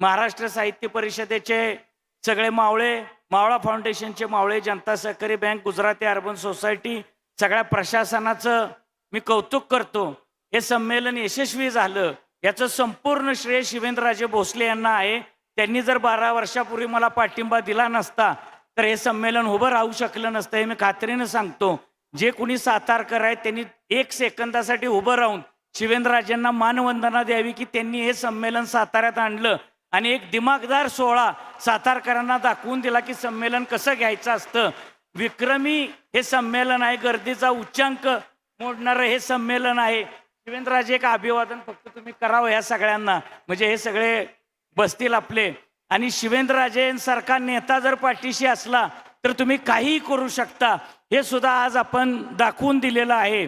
महाराष्ट्र साहित्य परिषदेचे सगळे मावळे मावळा फाउंडेशनचे मावळे जनता सहकारी बँक गुजराती अर्बन सोसायटी सगळ्या प्रशासनाचं मी कौतुक करतो. हे संमेलन यशस्वी झालं. याचं संपूर्ण श्रेय शिवेंद्रराजे भोसले यांना आहे. त्यांनी जर बारा वर्षापूर्वी मला पाठिंबा दिला नसता तर हे संमेलन उभं राहू शकलं नसतं हे मी खात्रीनं सांगतो. जे कुणी सातारकर आहेत त्यांनी एक सेकंदासाठी उभं राहून शिवेंद्रराजेंना मानवंदना द्यावी की त्यांनी हे संमेलन साताऱ्यात आणलं. आणि एक दिमागदार सोहळा सातारकरांना दाखवून दिला की संमेलन कसं घ्यायचं असतं. विक्रमी हे संमेलन आहे गर्दीचा उच्चांक मोडणारं हे संमेलन आहे. शिवेंद्रराजे एक अभिवादन फक्त तुम्ही करावं ह्या सगळ्यांना. म्हणजे हे सगळे बसतील आपले. आणि शिवेंद्रराजेंसारखा नेता जर पाठीशी असला तर तुम्ही काहीही करू शकता. हे सुद्धा आज आपण दाखवून दिलेलं आहे.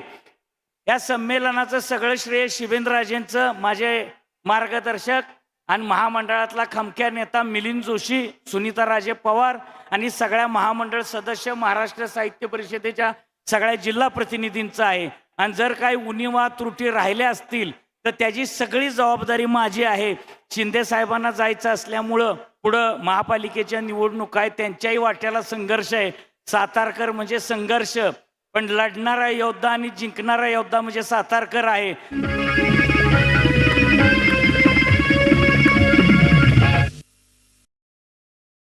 या संमेलनाचं सगळं श्रेय शिवेंद्रराजेंचं माझे मार्गदर्शक आणि महामंडळातला खमक्या नेता मिलिंद जोशी सुनीता राजे पवार आणि सगळ्या महामंडळ सदस्य महाराष्ट्र साहित्य परिषदेच्या सगळ्या जिल्हा प्रतिनिधींचा आहे. आणि जर काही उणिवा त्रुटी राहिल्या असतील तर त्याची सगळी जबाबदारी माझी आहे. शिंदे साहेबांना जायचं असल्यामुळं पुढं महापालिकेच्या निवडणुका आहे त्यांच्याही वाट्याला संघर्ष आहे. सातारकर म्हणजे संघर्ष पण लढणारा योद्धा आणि जिंकणारा योद्धा म्हणजे सातारकर आहे.